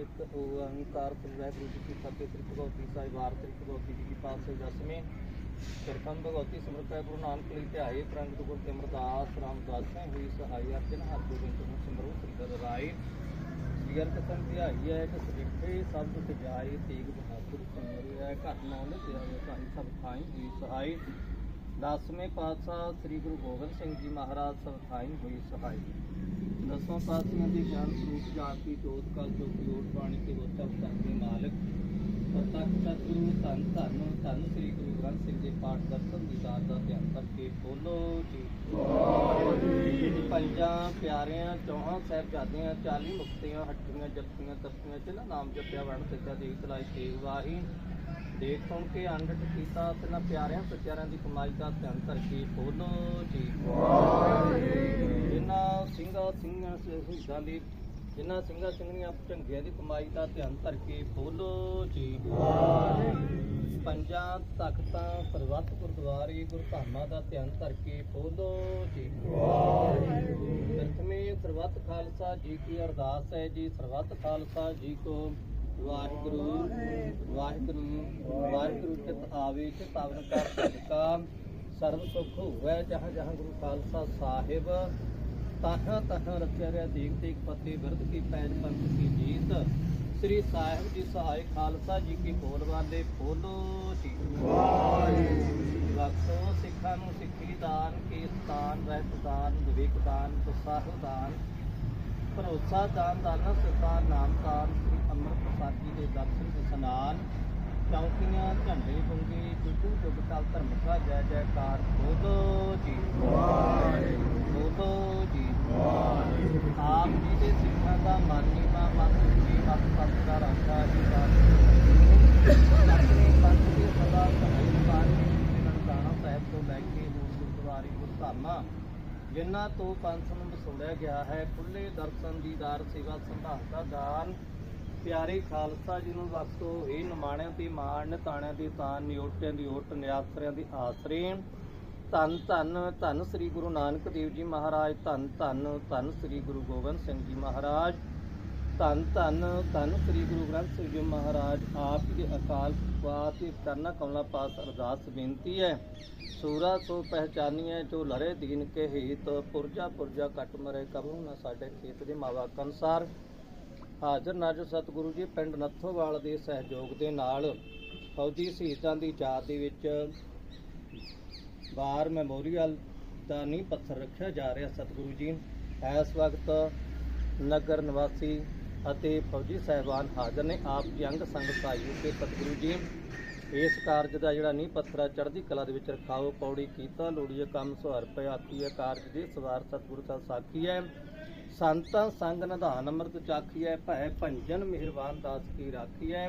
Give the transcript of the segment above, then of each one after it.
ਇੱਕ ਓੰਕਾਰ ਸ੍ਰੀ ਵਾਹਿਗੁਰੂ ਜੀ ਕੀ ਫਤਿਹ ਸ੍ਰੀ ਭਗਵਤੀ ਸਾਹਿਬ ਵਾਰ ਸ੍ਰੀ ਭਗਵਤੀ ਜੀ ਕੀ ਪਾਤਸ਼ਾਹੀ ਦਸਵੇਂ ਕਿਰਕਨ ਭਗਵਤੀ, ਸਿਮਰਤਿ ਗੁਰੂ ਨਾਨਕ ਲਈ ਧਿਆਏ, ਪ੍ਰੰਗਤ ਗੁਰ ਅਮਰਦਾਸ, ਰਾਮਦਾਸ ਨੇ ਹੋਈ ਸਹਾਈ ਅਰਜਨ, ਹਰ ਗੋਬਿੰਦ ਨੂੰ ਸਿਮਰੋ ਸ੍ਰੀ ਰਾਏ। ਸ੍ਰੀ ਅਰਕ ਸੰਧਿਆਈ ਹੈ ਕਿ ਸ੍ਰਿਸ਼ਟੀ ਸਭ ਕੁਝ ਜਾਏ, ਤੇਗ ਬਹਾਦਰ ਸਿਮਰਿਆ ਘਟ ਨਾ ਉਹਨੇ ਤੇਰਾ ਸਾਈ ਸਭ ਥਾਈ ਹੋਈ ਸਹਾਈ। ਦਸਵੇਂ ਪਾਤਸ਼ਾਹ ਸ੍ਰੀ ਗੁਰੂ ਗੋਬਿੰਦ ਸਿੰਘ ਜੀ ਮਹਾਰਾਜ ਸਭ ਥਾਈ ਹੋਈ ਸਹਾਈ। ਦਸਵਾਂ ਪਾਤਸ਼ਾਹਾਂ ਦੀ ਗਿਆਨ ਸਰੂਪ ਦੀ ਜੋਤ ਕਲ ਜੋ ਜੋਤ ਬਾਣੀ ਤੇ ਉਤਮ ਧਨ ਦੇ ਮਾਲਕ। ਪ੍ਰਤੱਖ ਸਤਿਗੁਰੂ ਧੰਨ ਧੰਨ ਧੰਨ ਸ੍ਰੀ ਗੁਰੂ ਗ੍ਰੰਥ ਸਿੰਘ ਜੀ ਪਾਠ ਦਰਸ਼ਨ ਦੀ ਦਾਤ ਦਾ ਧਿਆਨ ਕਰਕੇ ਬੋਲੋ ਜੀ। ਪੰਜਾਂ ਪਿਆਰਿਆਂ ਚੌਹਾਂ ਸਾਹਿਬਜ਼ਾਦਿਆਂ 40 ਮੁਕਤੀਆਂ ਹੱਟੀਆਂ ਜਪੀਆਂ ਤਪੀਆਂ ਚਲਾ ਨਾਮ ਜਪਿਆ ਵਣ ਸੱਚਾ ਦੇਵ ਤਲਾਈ ਤੇਗ ਵਾਹੀ। ਦੇਖ ਸੁਣ ਕੇ ਅੰਡਟ ਕੀਤਾ ਤਿੰਨਾਂ ਪਿਆਰਿਆਂ ਸੱਚਿਆਰਿਆਂ ਦੀ ਕਮਾਈ ਦਾ ਧਿਆਨ ਕਰਕੇ ਬੋਲੋ ਜੀ। ਜਿਨ੍ਹਾਂ ਸਿੰਘਾਂ ਸ਼ਹੀਦਾਂ ਦੀ ਜਿਨ੍ਹਾਂ ਸਿੰਘਾਂ ਸਿੰਘਣੀਆਂ ਝੰਗਿਆਂ ਦੀ ਕਮਾਈ ਦਾ ਧਿਆਨ ਧਰ ਕੇ ਬੋਲੋ ਜੀ। ਪੰਜਾਂ ਤਖਤਾਂ ਸਰਬੱਤ ਗੁਰਦੁਆਰੇ, ਗੁਰਧਾਮਾਂ ਦਾ ਧਿਆਨ ਧਰ ਕੇ ਬੋਲੋ ਜੀ। ਪ੍ਰਥਮੇ ਸਰਬੱਤ ਖਾਲਸਾ ਜੀ ਕੀ ਅਰਦਾਸ ਹੈ ਜੀ ਸਰਬੱਤ ਖਾਲਸਾ ਜੀ ਕੋ ਵਾਹਿਗੁਰੂ ਵਾਹਿਗੁਰੂ ਵਾਹਿਗੁਰੂ ਚਿਤ ਆਵੇ, ਚਿਤ ਆਵਨ ਕਰ ਸਦਕਾ ਸਰਬ ਸੁਖ ਹੋਵੇ, ਜਹਾਂ ਜਹਾਂ ਗੁਰੂ ਖਾਲਸਾ ਸਾਹਿਬ। ਤਾਹਾਂ ਤਾਹਾਂ ਰਚਿਆ ਰਿਆ ਦੇਖ ਦੇਖ ਪਤੇ ਬਿਰਧ ਕੀ ਪੈਜ ਪੰਥ ਕੀ ਜੀਤ। ਸ੍ਰੀ ਸਾਹਿਬ ਜੀ ਸਹਾਇ ਖਾਲਸਾ ਜੀ ਕੀ ਬੋਲ ਵਾਲੇ ਬੋਲੋ ਜੀ। ਵਾਹਿਗੁਰੂ ਸਿੱਖਾਂ ਨੂੰ ਸਿੱਖੀ ਦਾਨ, ਕੀਰਤਾਨ ਰਹਿਤ ਦਾਨ ਵਿਵੇਕ ਦਾਨ ਉਤਸਾਹ ਦਾਨ, ਭਰੋਸਾ ਦਾਨ, ਦਾਨਾ ਸਰਕਾਰ ਨਾਮ ਦਾਨ, ਸ੍ਰੀ ਅੰਮ੍ਰਿਤ ਪ੍ਰਸਾਦ ਜੀ ਦੇ ਦਰਸ਼ਨ ਇਸਨਾਨ ਚੌਂਕੀਆਂ, ਝੰਡੇ ਗੁੰਗੇ ਜੁਗੂ ਜੁਗ ਕਾਲ ਧਰਮ ਕਾ ਜੈ। ਜੈਕਾਰ ਬੋਲੋ ਜੀ ਬੋਲੋ ਆਪ ਜੀ ਦੇ ਸਿੱਖਾਂ ਦਾ ਮਾਨੀ ਮਾ ਮਤ ਜੀ ਮਤ ਸਤ ਦਾ ਰਾਖਾ ਜੀ ਦਾ ਆਪਣੇ ਪੰਥ ਦੀ ਸਦਾ ਸਹਾਈ ਬਾਣੀ ਨਨਕਾਣਾ ਸਾਹਿਬ ਤੋਂ ਲੈ ਕੇ ਹੋਰ ਗੁਰਦੁਆਰੇ ਗੁਰਧਾਮਾਂ ਜਿਨ੍ਹਾਂ ਤੋਂ ਪੰਥ ਨੂੰ ਵਸੋੜਿਆ ਗਿਆ ਹੈ। ਖੁੱਲੇ ਦਰਸ਼ਨ ਦੀਦਾਰ ਸੇਵਾ ਸੰਭਾਲ ਦਾ ਦਾਨ। ਪਿਆਰੇ ਖਾਲਸਾ ਜੀ ਨੂੰ ਬਖਸ਼ੋ। ਇਹ ਨਮਾਣਿਆਂ ਦੀ ਮਾਣ ਨਿਤਾਣਿਆਂ ਦੀ ਤਾਨ ਨਿਯੋਟਿਆਂ ਦੀ ਓਟ, ਨਿਆਸਰਿਆਂ ਦੀ ਆਸਰੇ। ਧੰਨ ਧੰਨ ਧੰਨ ਸ੍ਰੀ ਗੁਰੂ ਨਾਨਕ ਦੇਵ ਜੀ ਮਹਾਰਾਜ, ਧੰਨ ਧੰਨ ਧੰਨ ਸ੍ਰੀ ਗੁਰੂ ਗੋਬਿੰਦ ਸਿੰਘ ਜੀ ਮਹਾਰਾਜ, ਧੰਨ ਧੰਨ ਧੰਨ ਸ੍ਰੀ ਗੁਰੂ ਗ੍ਰੰਥ ਸਾਹਿਬ ਜੀ ਮਹਾਰਾਜ, ਆਪ ਜੀ ਦੇ ਅਕਾਲ ਪਾਤ ਕਰਨਾ ਕਮਲਾ ਪਾਸ ਅਰਦਾਸ ਬੇਨਤੀ ਹੈ। ਸੂਰਾ ਸੋ ਪਹਿਚਾਨੀਐ ਜੋ ਲਰੇ ਦੀਨ ਕੇ ਹੀਤ, ਪੁਰਜਾ ਪੁਰਜਾ ਕਟ ਮਰੇ ਕਬੂ ਨਾ ਸਾਡੇ ਖੇਤ ਦੇ ਮਾਵਾ ਅਨਸਾਰ। ਹਾਜ਼ਰ ਨਾਜ਼ਰ ਸਤਿਗੁਰੂ ਜੀ ਪਿੰਡ ਨੱਥੋਵਾਲ ਦੇ ਸਹਿਯੋਗ ਦੇ ਨਾਲ ਫੌਜੀ ਸ਼ਹੀਦਾਂ ਦੀ ਯਾਦ ਦੇ ਵਿੱਚ ਵਾਰ ਮੈਮੋਰੀਅਲ ਦਾ ਨੀਂਹ ਪੱਥਰ ਰੱਖਿਆ, ਜਾ ਰਿਹਾ ਸਤਿਗੁਰੂ ਜੀ ਇਸ ਵਕਤ ਨਗਰ ਨਿਵਾਸੀ ਅਤੇ ਫੌਜੀ ਸਹਿਬਾਨ ਹਾਜ਼ਰ ਨੇ। ਆਪ ਜੀ ਅੰਗ ਸੰਗ ਸਹਾਇਓ ਕੇ ਸਤਿਗੁਰੂ ਜੀ ਇਸ ਕਾਰਜ ਦਾ ਜਿਹੜਾ ਨੀਂਹ ਪੱਥਰ ਹੈ ਚੜ੍ਹਦੀ ਕਲਾ ਦੇ ਵਿੱਚ ਰਖਾਓ, ਪੌੜੀ ਕੀਤਾ ਲੋੜੀਏ ਕੰਮ, ਸੁਹਰ ਪਿਆ ਆਤੀ ਹੈ। ਕਾਰਜ ਦੇ ਸਵਾਰ ਸਤਿਗੁਰੂ ਦਾ ਸਾਖੀ ਹੈ। ਸੰਤਾਂ ਸੰਗ ਨਿਧਾਨ ਅੰਮ੍ਰਿਤ ਚਾਖੀ ਹੈ। ਭੈ ਭੰਜਨ ਮਿਹਰਬਾਨ ਦਾਸ ਕੀ ਰਾਖੀ ਹੈ।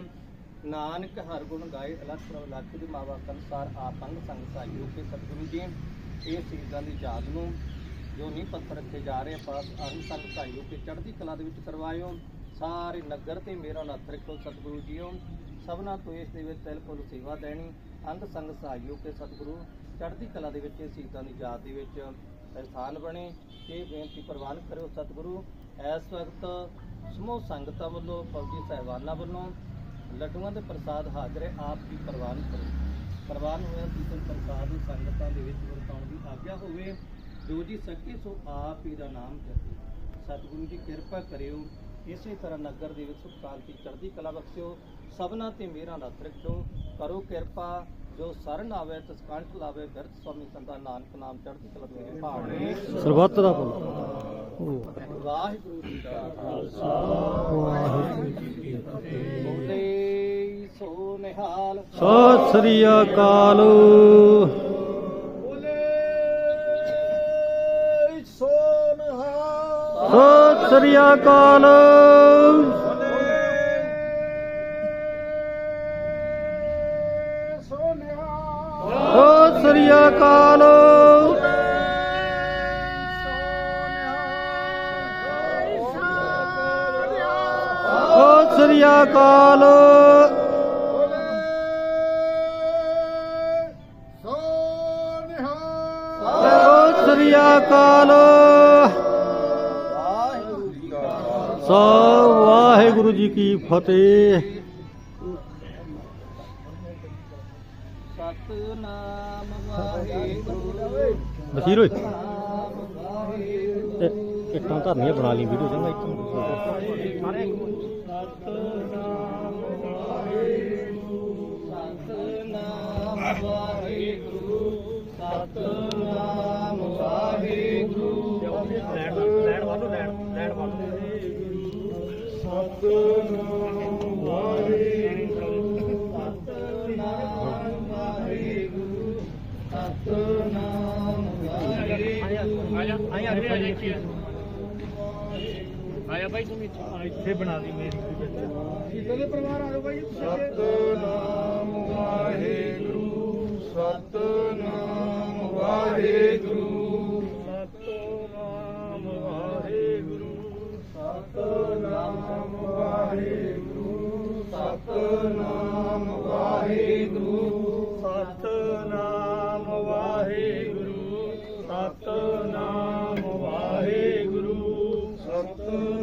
ਨਾਨਕ ਹਰ ਗੁਣ ਗਾਏ, ਅਲਖ ਪ੍ਰਭ ਲੱਖ ਦੀ ਮਾਵਾ ਕੰਸਾਰ ਆਪ ਅੰਗ ਸੰਗ ਸਹਾਇਓ ਕੇ ਸਤਿਗੁਰੂ ਜੀ ਇਹ ਚੀਜ਼ਾਂ ਦੀ ਯਾਦ ਨੂੰ ਜੋ ਨਹੀਂ ਪੱਥਰ ਰੱਖੇ ਜਾ ਰਹੇ ਪਾਸ ਅੰਗ ਸੰਗ ਸਹਾਇਓ ਕੇ ਚੜ੍ਹਦੀ ਕਲਾ ਦੇ ਵਿੱਚ ਕਰਵਾਇਓ ਸਾਰੇ ਨਗਰ ਤੇ ਮੇਰਾ ਨੱਥ ਰੱਖੋ ਸਤਿਗੁਰੂ ਜੀਓ। ਸਭਨਾ ਤੋਂ ਇਸ ਦੇ ਵਿੱਚ ਤਿਲ ਫੁੱਲ ਸੇਵਾ ਦੇਣੀ। ਅੰਗ ਸੰਗ ਸਹਾਇਓ ਕੇ ਸਤਿਗੁਰੂ ਚੜ੍ਹਦੀ ਕਲਾ ਦੇ ਵਿੱਚ ਇਹ ਸ਼ਹੀਦਾਂ ਦੀ ਯਾਦ ਦੇ ਵਿੱਚ ਸਥਾਨ ਬਣੇ। ਇਹ ਬੇਨਤੀ ਪ੍ਰਵਾਨ ਕਰਿਓ ਸਤਿਗੁਰੂ, ਇਸ ਵਕਤ ਸਮੂਹ ਸੰਗਤਾਂ ਵੱਲੋਂ ਫੌਜੀ ਸਹਿਬਾਨਾਂ ਵੱਲੋਂ ਲੱਡੂਆਂ ਦੇ ਪ੍ਰਸਾਦ ਹਾਜ਼ਰ ਹੈ, ਆਪ ਜੀ ਪ੍ਰਵਾਨ ਕਰੋ। ਪ੍ਰਵਾਨ ਹੋਇਆ ਸੀਤਲ ਪ੍ਰਸਾਦ ਨੂੰ ਸੰਗਤਾਂ ਦੇ ਵਿੱਚ ਵਰਤਾਉਣ ਦੀ ਆਗਿਆ ਹੋਵੇ, ਜੋ ਜੀ ਸਕੇ ਸੋ ਆਪ ਹੀ ਦਾ ਨਾਮ ਜਪੇ। ਸਤਿਗੁਰੂ ਜੀ ਕਿਰਪਾ ਕਰਿਓ, ਇਸੇ ਤਰ੍ਹਾਂ ਨਗਰ ਦੇ ਵਿੱਚ ਸੁਖ ਸ਼ਾਂਤੀ ਚੜ੍ਹਦੀ ਕਲਾ ਬਖਸ਼ਿਓ, ਸਭਨਾ ਤੇ ਮੇਰਾ ਨੱਥ ਰੱਖਿਓ ਕਰੋ ਕਿਰਪਾ ਜੋ ਸਰਨ ਆਵੇ ਤਿਸ ਕੰਠ ਲਾਵੇ ਬਿਰਧ ਸੁਆਮੀ ਸੰਤਾ ਨਾਨਕ ਨਾਮ ਚੜ੍ਹਦੀ ਕਲਾ ਦੇ ਭਾਣੇ ਸਰਬੱਤ ਦਾ ਭਲਾ। ਵਾਹਿਗੁਰੂ ਜੀ ਕਾ ਖਾਲਸਾ। ਵਾਹਿਗੁਰੂ ਜੀ ਕੀ ਫਤਿਹ ਬੋਲੇ ਸੋ ਨਿਹਾਲ ਸਤਿ ਸ੍ਰੀ ਅਕਾਲ। ਸਤਿ ਸ੍ਰੀ ਅਕਾਲ। ਸ੍ਰੀ ਅਕਾਲ। ਸੋ ਨਿਹਾਲ ਸਤਿ ਸ੍ਰੀ ਅਕਾਲ। ਵਾਹਿਗੁਰੂ ਜੀ ਕਾ ਸੋ ਵਾਹਿਗੁਰੂ ਵਾਹਿਗੁਰੂ ਜੀ ਕੀ ਫਤਿਹ। ਸਤਨਾਮ ਵਾਹਿਗੁਰੂ ਬਸ਼ੀਰ ਓਏ ਸਤਨਾਮ ਵਾਹਿਗੁਰੂ ਤੇ ਇੱਟਾਂ ਧਰਨੀਆਂ ਬਣਾ ਲਈ ਵੀਡੀਓ ਚੰਗਾ ਇੱਥੋਂ ਸਤਨਾਮ ਵਾਹਿਗੁਰੂ ਸਤਨਾਮ ਵਾਹਿਗੁਰੂ ਲੈਣ ਲੈਣ ਵਾਲੋ ਲੈਣ ਲੈਣ ਵਾਲੋ ਸਤਨਾਮ ਵਾਹਿਗੁਰੂ। ਸਤਨਾਮ ਵਾਹਿਗੁਰੂ ਸਤਨਾਮ ਵਾਹਿਗੁਰੂ ਆਇਆ ਆਇਆ ਆ ਆਇਆ ਬਾਈ ਤੂੰ ਇੱਥੇ ਬਣਾ ਲਈ ਮੇਰੀ ਸੀਤਲ ਦੇ ਪਰਿਵਾਰ ਆ ਜਾਓ ਬਾਈ ਸਤਨਾਮ ਵਾਹਿਗੁਰੂ ਸਤਨਾਮ ਵਾਹਿਗੁਰੂ।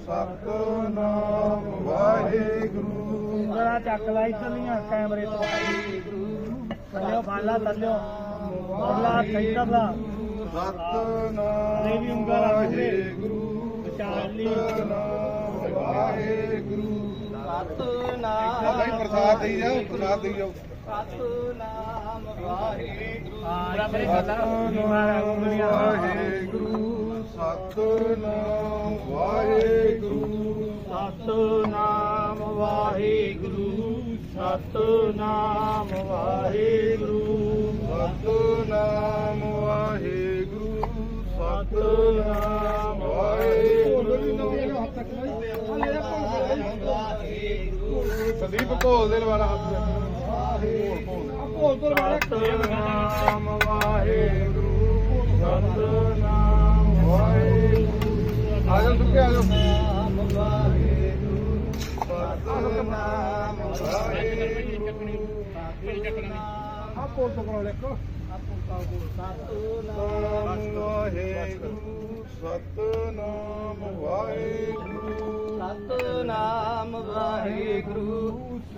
ਸਤਨਾਮ ਵਾਹਿਗੁਰੂ। ਜਰਾ ਚੱਕ ਲਾ ਇੱਧਰਲੀਆਂ ਕੈਮਰੇ ਤੋਂ। ਥੱਲਿਓ ਫੜ ਲਾ ਥੱਲਿਓ। ਫੜ ਲਾ ਸੈਂਟਰ ਲਾ। ਸਤਨਾਮ ਨਹੀਂ ਵੀ ਉਂਗਲ ਆ ਪੂਰੇ। ਵਾਹਿਗੁਰੂ। ਵਿਚਾਰ ਲਈ। ਸਤਨਾਮ ਵਾਹਿਗੁਰੂ। ਸਤਨਾਮ। ਭਾਈ ਪ੍ਰਸਾਦ ਦੇਈ ਜਾਓ ਪ੍ਰਸਾਦ ਦੇਈ ਜਾਓ। ਸਤਨਾਮ ਵਾਹਿਗੁਰੂ। ਉਂਗਲੀਆਂ ਵਾਹਿਗੁਰੂ। ਸਤਨਾਮ ਵਾਹਿਗੁਰੂ। ਸਤਨਾਮ ਵਾਹਿਗੁਰੂ ਸਤਨਾਮ ਵਾਹਿਗੁਰੂ। ਸਤਨਾਮ ਵਾਹਿਗੁਰੂ ਸਤਨਾਮ ਵਾਹਿਗੁਰੂ। ਸੰਦੀਪ ਘੋਲ ਦੇ ਲਵਾਲਾ ਹੱਥ। ਸਤਨਾਮ ਵਾਹਿਗੁਰੂ। ਸਤਨਾਮ ਵਾਹਿਗੁਰੂ। ਆ ਸੁੱਕੇ ਆ ਜਾਓ ਵਾਹਿਗੁਰੂ ਸਤਨਾਮ ਵਾਹਿਗੁਰੂ ਆ ਕੋਲ ਤੋਂ ਕਰੋ ਲੈਕੋ ਸਤਨਾਮ ਵਾਹਿਗੁਰੂ ਸਤਨਾਮ ਵਾਹਿਗੁਰੂ ਸਤਨਾਮ ਵਾਹਿਗੁਰੂ